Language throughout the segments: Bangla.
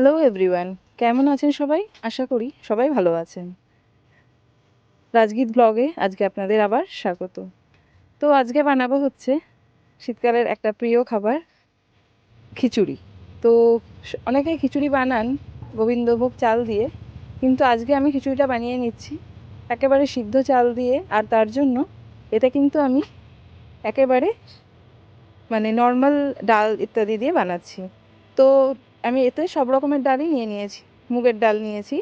হ্যালো এভরিওয়ান কেমন আছেন সবাই? আশা করি সবাই ভালো আছেন। রাজগীত ব্লগে আজকে আপনাদের আবার স্বাগত। তো আজকে বানাবো হচ্ছে শীতকালের একটা প্রিয় খাবার, খিচুড়ি। তো অনেকেই খিচুড়ি বানান গোবিন্দভোগ চাল দিয়ে, কিন্তু আজকে আমি খিচুড়িটা বানিয়ে নিচ্ছি একেবারে সিদ্ধ চাল দিয়ে, আর তার জন্য এটা কিন্তু আমি একেবারে মানে নর্মাল ডাল ইত্যাদি দিয়ে বানাচ্ছি। তো আমি এতে সব রকমের ডালই নিয়ে নিয়েছি। মুগের ডাল নিয়েছি।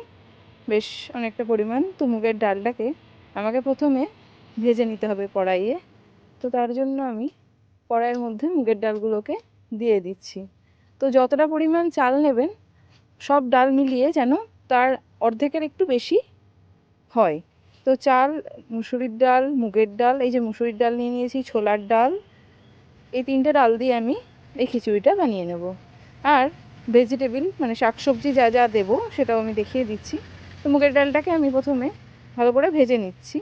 বেশ অনেকটা পরিমাণ। তো মুগের ডালটাকে আমাকে প্রথমে ভেজে নিতে হবে কড়াইয়ে। তো তার জন্য আমি কড়াইয়ের মধ্যে মুগের ডালগুলোকে দিয়ে দিচ্ছি। তো যতটা পরিমাণ চাল নেবেন, সব ডাল মিলিয়ে যেন তার অর্ধেকের একটু বেশি হয়। তো চাল, মুসুরির ডাল, মুগের ডাল, এই যে মুসুরির ডাল নিয়ে নিয়েছি, ছোলার ডাল, এই তিনটে ডাল দিয়ে আমি এই খিচুড়িটা বানিয়ে নেব। আর ভেজিটেবল মানে শাকসবজি যা যা দেবো সেটাও আমি দেখিয়ে দিচ্ছি। তো মুগের ডালটাকে আমি প্রথমে ভালো করে ভেজে নিচ্ছি।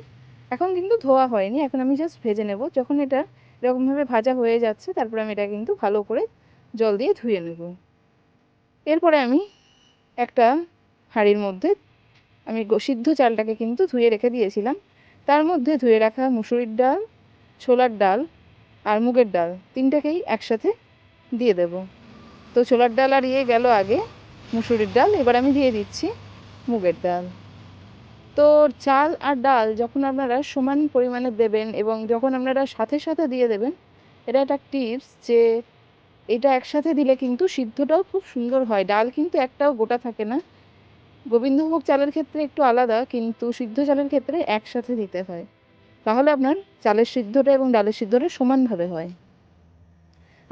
এখন কিন্তু ধোয়া হয়নি, এখন আমি জাস্ট ভেজে নেব। যখন এটা এরকমভাবে ভাজা হয়ে যাচ্ছে, তারপরে আমি এটা কিন্তু ভালো করে জল দিয়ে ধুয়ে নেব। এরপরে আমি একটা হাঁড়ির মধ্যে, আমি সিদ্ধ চালটাকে কিন্তু ধুয়ে রেখে দিয়েছিলাম। তার মধ্যে ধুয়ে রাখা মুসুরির ডাল, ছোলার ডাল আর মুগের ডাল তিনটাকেই একসাথে দিয়ে দেব। তো ছোলার ডাল আর ইয়ে গেল আগে, মুসুরির ডাল, এবার আমি দিয়ে দিচ্ছি মুগের ডাল। তো চাল আর ডাল যখন আপনারা সমান পরিমাণে দেবেন এবং যখন আপনারা সাথে সাথে দিয়ে দেবেন, এটা একটা টিপস যে এটা একসাথে দিলে কিন্তু সিদ্ধটাও খুব সুন্দর হয়। ডাল কিন্তু একটাও গোটা থাকে না। গোবিন্দভোগ চালের ক্ষেত্রে একটু আলাদা, কিন্তু সিদ্ধ চালের ক্ষেত্রে একসাথে দিতে হয়। তাহলে আপনার চালের সিদ্ধটা এবং ডালের সিদ্ধটা সমানভাবে হয়।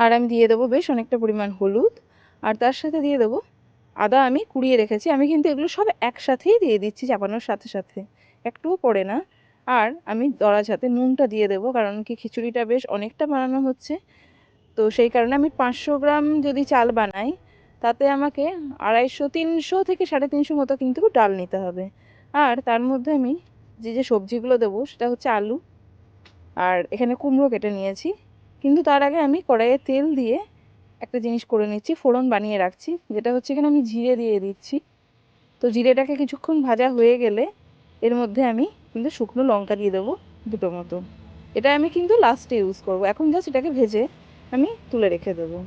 আর আমি দিয়ে দেবো বেশ অনেকটা পরিমাণ হলুদ। আর তার সাথে দিয়ে দেবো আদা আমি কুড়িয়ে রেখেছি। আমি কিন্তু এগুলো সব একসাথেই দিয়ে দিচ্ছি, চাপানোর সাথে সাথে। একটুও পড়ে না। আর আমি দড়ার সাথে নুনটা দিয়ে দেবো, কারণ কি খিচুড়িটা বেশ অনেকটা বানানো হচ্ছে। তো সেই কারণে আমি পাঁচশো গ্রাম যদি চাল বানাই, তাতে আমাকে আড়াইশো, তিনশো থেকে সাড়ে তিনশো মতো কিন্তু ডাল নিতে হবে। আর তার মধ্যে আমি যে যে সবজিগুলো দেবো, সেটা হচ্ছে আলু। আর এখানে কুমড়ো কেটে নিয়েছি। কিন্তু তার আগে আমি কড়াইয়ে তেল দিয়ে একটা জিনিস করে নিচ্ছি, ফোড়ন বানিয়ে রাখছি, যেটা হচ্ছে এখানে আমি জিরে দিয়ে দিচ্ছি। তো জিরেটাকে কিছুক্ষণ ভাজা হয়ে গেলে এর মধ্যে আমি কিন্তু শুকনো লঙ্কা দিয়ে দেবো দুটো মতো। এটা আমি কিন্তু লাস্টে ইউজ করব। এখন জাস্ট এটাকে ভেজে আমি তুলে রেখে দেবো।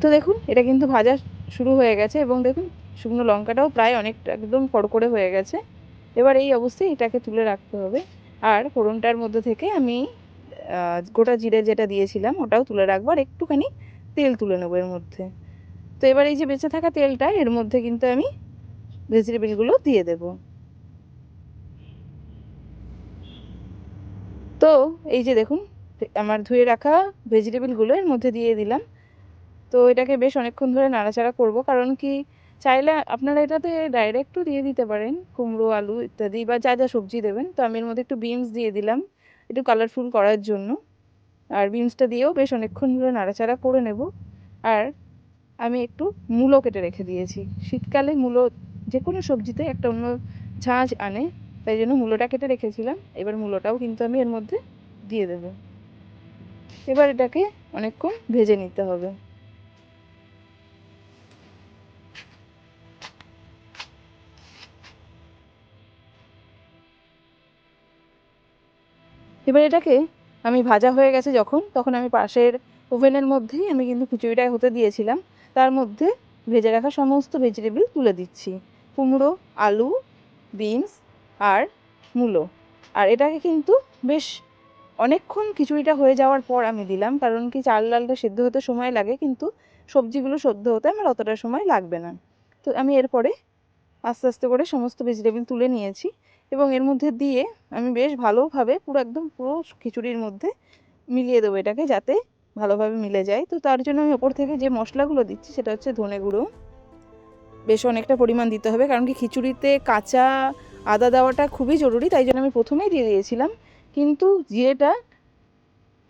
তো দেখুন, এটা কিন্তু ভাজা শুরু হয়ে গেছে এবং দেখুন, শুকনো লঙ্কাটাও প্রায় অনেকটা একদম কড়কড়ে হয়ে গেছে। এবার এই অবস্থায় এটাকে তুলে রাখতে হবে। আর ফোড়নটার মধ্যে থেকে আমি গোটা জিরে যেটা দিয়েছিলাম ওটাও তুলে রাখব আর একটুখানি তেল তুলে নেব এর মধ্যে। তো এবার এই যে বেঁচে থাকা তেলটা, এর মধ্যে কিন্তু আমি ভেজিটেবলগুলো দিয়ে দেব। তো এই যে দেখুন, আমার ধুয়ে রাখা ভেজিটেবলগুলো এর মধ্যে দিয়ে দিলাম। তো এটাকে বেশ অনেকক্ষণ ধরে নাড়াচাড়া করব, কারণ কি চাইলে আপনারা এটাতে ডাইরেক্টও দিয়ে দিতে পারেন, কুমড়ো, আলু ইত্যাদি বা যা যা সবজি দেবেন। তো আমি এর মধ্যে একটু বিনস দিয়ে দিলাম। একটু কালারফুল করার জন্য। আর বিনসটা দিয়েও বেশ অনেকক্ষণ ধরে নাড়াচাড়া করে নেব। আর আমি একটু মূলো কেটে রেখে দিয়েছি। শীতকালে মূলো যে কোনো সবজিতে একটা অন্য ঝাঁঝ আনে, তাই জন্য মূলোটা কেটে রেখেছিলাম। এবার মূলোটাও কিন্তু আমি এর মধ্যে দিয়ে দেবো। এবার এটাকে অনেকক্ষণ ভেজে নিতে হবে। এবার এটাকে আমি ভাজা হয়ে গেছে যখন, তখন আমি পাশের ওভেনের মধ্যেই আমি কিন্তু খিচুড়িটা হতে দিয়েছিলাম। তার মধ্যে ভেজে রাখা সমস্ত ভেজিটেবল তুলে দিচ্ছি। কুমড়ো, আলু বিনস আর মূলো। আর এটাকে কিন্তু বেশ অনেকক্ষণ খিচুড়িটা হয়ে যাওয়ার পর আমি দিলাম, কারণ কি চাল ডালটা সেদ্ধ হতে সময় লাগে, কিন্তু সবজিগুলো সেদ্ধ হতে আমার অতটা সময় লাগবে না। তো আমি এরপরে আস্তে আস্তে করে সমস্ত ভেজিটেবল তুলে নিয়েছি। এবং এর মধ্যে দিয়ে আমি বেশ ভালোভাবে পুরো একদম পুরো খিচুড়ির মধ্যে মিলিয়ে দেবো এটাকে যাতে ভালোভাবে মিলে যায়। তো তার জন্য আমি ওপর থেকে যে মশলাগুলো দিচ্ছি সেটা হচ্ছে ধনে গুঁড়ো। বেশ অনেকটা পরিমাণ দিতে হবে কারণ কি খিচুড়িতে কাঁচা আদা দেওয়াটা খুবই জরুরি, তাই জন্য আমি প্রথমেই দিয়ে দিয়েছিলাম। কিন্তু জিরেটা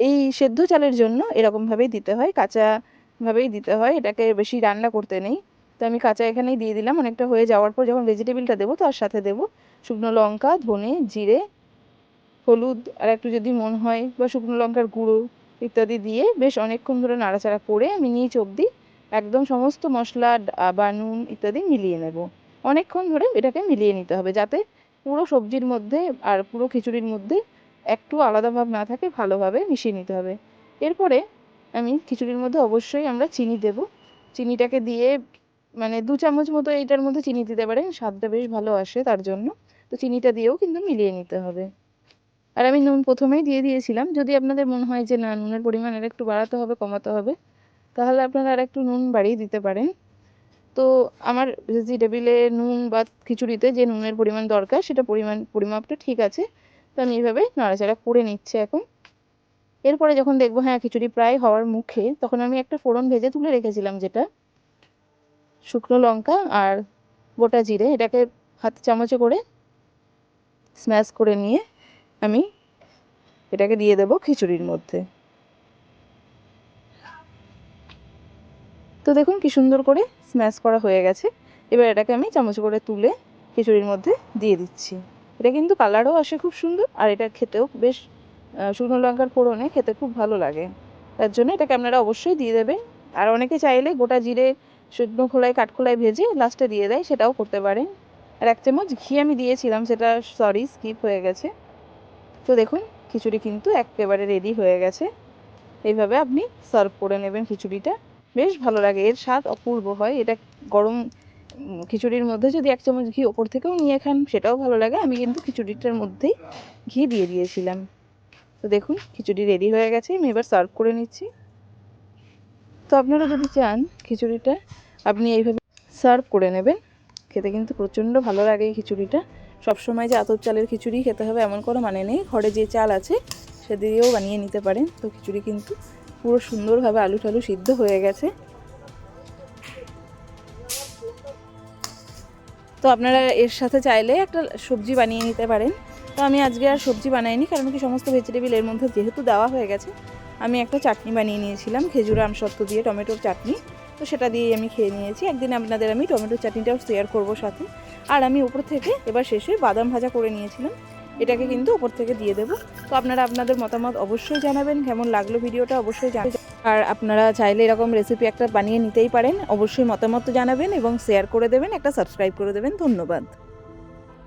এই সেদ্ধ চালের জন্য এরকমভাবেই দিতে হয়, কাঁচাভাবেই দিতে হয়, এটাকে বেশি রান্না করতে নেই। তো আমি কাঁচা এখানেই দিয়ে দিলাম, অনেকটা হয়ে যাওয়ার পর যখন ভেজিটেবলটা দেবো তার সাথে দেবো। শুকনো লঙ্কা, ধনে, জিরে, হলুদ, আর একটু যদি মন হয় বা শুকনো লঙ্কার গুঁড়ো ইত্যাদি দিয়ে বেশ অনেকক্ষণ ধরে নাড়াচাড়া করে আমি নিচ অবধি একদম সমস্ত মশলা বা নুন ইত্যাদি মিলিয়ে নেব। অনেকক্ষণ ধরে এটাকে মিলিয়ে নিতে হবে যাতে পুরো সবজির মধ্যে আর পুরো খিচুড়ির মধ্যে একটু আলাদা ভাব না থাকে, ভালোভাবে মিশিয়ে নিতে হবে। এরপরে আমি খিচুড়ির মধ্যে অবশ্যই আমরা চিনি দেব। চিনিটাকে দিয়ে মানে দু চামচ মতো এইটার মধ্যে চিনি দিতে পারেন, স্বাদটা বেশ ভালো আসে তার জন্য। তো চিনিটা দিয়েও কিন্তু মিলিয়ে নিতে হবে। আর আমি নুন প্রথমেই দিয়ে দিয়েছিলাম। যদি আপনাদের মনে হয় যে না, নুনের পরিমাণ আর একটু বাড়াতে হবে, কমাতে হবে, তাহলে আপনারা আর একটু নুন বাড়িয়ে দিতে পারেন। তো আমার ভেজিটেবিলে নুন বা খিচুড়িতে যে নুনের পরিমাণ দরকার, সেটা পরিমাণ, পরিমাপটা ঠিক আছে। তো আমি এইভাবে নাড়াচাড়া করে নিচ্ছি এখন। এরপরে যখন দেখব হ্যাঁ খিচুড়ি প্রায় হওয়ার মুখে, তখন আমি একটা ফোড়ন ভেজে তুলে রেখেছিলাম যেটা, শুকনো লঙ্কা আর গোটা জিরে, এটাকে হাত চামচে করে স্ম্যাশ করে নিয়ে আমি এটাকে দিয়ে দেবো খিচুড়ির মধ্যে। তো দেখুন কি সুন্দর করে স্ম্যাশ করা হয়ে গেছে। এবার এটাকে আমি চামচ করে তুলে খিচুড়ির মধ্যে দিয়ে দিচ্ছি। এটা কিন্তু কালারও আসে খুব সুন্দর আর এটা খেতেও বেশ শুকনো লঙ্কার ফোড়নে খেতে খুব ভালো লাগে। তার জন্য এটাকে আপনারা অবশ্যই দিয়ে দেবেন। আর অনেকে চাইলে গোটা জিরে শুকনো খোলায় কাঠখোলায় ভেজে লাস্টে দিয়ে দেয়, সেটাও করতে পারেন। আর এক চামচ ঘি আমি দিয়েছিলাম, সেটা সরি স্কিপ হয়ে গেছে। তো দেখুন, খিচুড়ি কিন্তু একেবারে রেডি হয়ে গেছে। এইভাবে আপনি সার্ভ করে নেবেন খিচুড়িটা। বেশ ভালো লাগে, এর স্বাদ অপূর্ব হয়। এটা গরম খিচুড়ির মধ্যে যদি এক চামচ ঘি ওপর থেকেও নিয়ে খান, সেটাও ভালো লাগে। আমি কিন্তু খিচুড়িটার মধ্যেই ঘি দিয়ে দিয়েছিলাম। তো দেখুন, খিচুড়ি রেডি হয়ে গেছে, আমি এবার সার্ভ করে নিচ্ছি। তো আপনারা যদি চান খিচুড়িটা, আপনি এইভাবে সার্ভ করে নেবেন। খেতে কিন্তু প্রচণ্ড ভালো লাগে এই খিচুড়িটা। সবসময় যে আতপ চালের খিচুড়ি খেতে হবে এমন কোনো মানে নেই। ঘরে যে চাল আছে, সে দিয়েও বানিয়ে নিতে পারেন। তো খিচুড়ি কিন্তু পুরো সুন্দরভাবে আলু টালু সিদ্ধ হয়ে গেছে। তো আপনারা এর সাথে চাইলে একটা সবজি বানিয়ে নিতে পারেন। তো আমি আজকে আর সবজি বানাইনি, কারণ কি সমস্ত ভেজিটেবিল এর মধ্যে যেহেতু দেওয়া হয়ে গেছে, আমি একটা চাটনি বানিয়ে নিয়েছিলাম, খেজুর আমসত্ত্ব দিয়ে টমেটোর চাটনি। তো সেটা দিয়েই আমি খেয়ে নিয়েছি। একদিন আপনাদের আমি টমেটো চাটনিটাও শেয়ার করব সাথে। আর আমি উপর থেকে এবার শেষে বাদাম ভাজা করে নিয়েছিলাম। এটাকে কিন্তু উপর থেকে দিয়ে দেবো। তো আপনারা আপনাদের মতামত অবশ্যই জানাবেন, কেমন লাগল ভিডিওটা অবশ্যই জানাবেন আর আপনারা চাইলে এরকম রেসিপি একটা বানিয়ে নিতেই পারেন। অবশ্যই মতামত জানাবেন এবং শেয়ার করে দেবেন, একটা সাবস্ক্রাইব করে দেবেন। ধন্যবাদ।